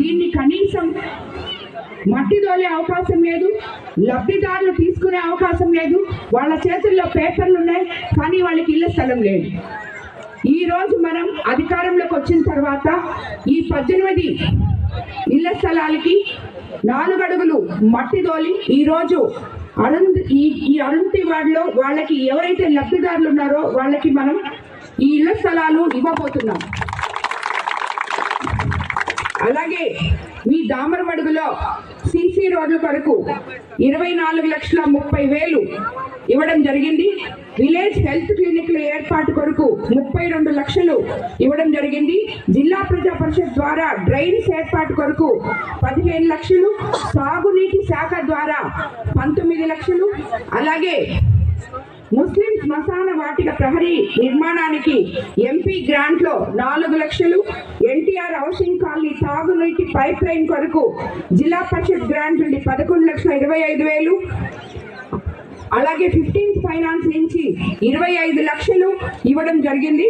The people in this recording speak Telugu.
దీన్ని కనీసం మట్టి దోలే అవకాశం లేదు లబ్ధిదారులు తీసుకునే అవకాశం లేదు వాళ్ళ చేతుల్లో పేపర్లు ఉన్నాయి కానీ వాళ్ళకి ఇళ్ళ స్థలం లేదు. ఈ రోజు మనం అధికారంలోకి వచ్చిన తర్వాత ఈ పద్దెనిమిది ఇళ్ళ స్థలాలకి నాలుగు అడుగులు మట్టి దోలి ఈరోజు అరుణ్ ఈ ఈ అరుంధతి వాడిలో వాళ్ళకి ఎవరైతే లబ్ధిదారులు ఉన్నారో వాళ్ళకి మనం ఈ ఇళ్ళ స్థలాలు ఇవ్వబోతున్నాం. అలాగే మీ దామరమడుగులో సీసీ రోడ్ల కొరకు ఇరవై నాలుగు లక్షల ముప్పై వేలు ఇవ్వడం జరిగింది. విలేజ్ హెల్త్ క్లినిక్ల ఏర్పాటు కొరకు ముప్పై రెండు లక్షలు ఇవ్వడం జరిగింది. జిల్లా ప్రజా పరిషత్ ద్వారా డ్రైన్స్ ఏర్పాటు కొరకు పదిహేను లక్షలు సాగునీటి శాఖ ద్వారా పంతొమ్మిది లక్షలు అలాగే ముస్లిం శ్మశాన వాటిక ప్రహరీ నిర్మాణానికి ఎంపీ గ్రాంట్లో నాలుగు లక్షలు హౌసింగ్ కాలనీ తాగునీటి పైప్ లైన్ కొరకు జిల్లా పరిషత్ గ్రాంట్ నుండి పదకొండు లక్షల ఇరవై ఐదు వేలు అలాగే ఫిఫ్టీన్త్ ఫైనాన్స్ నుంచి ఇరవై ఐదు లక్షలు ఇవ్వడం జరిగింది.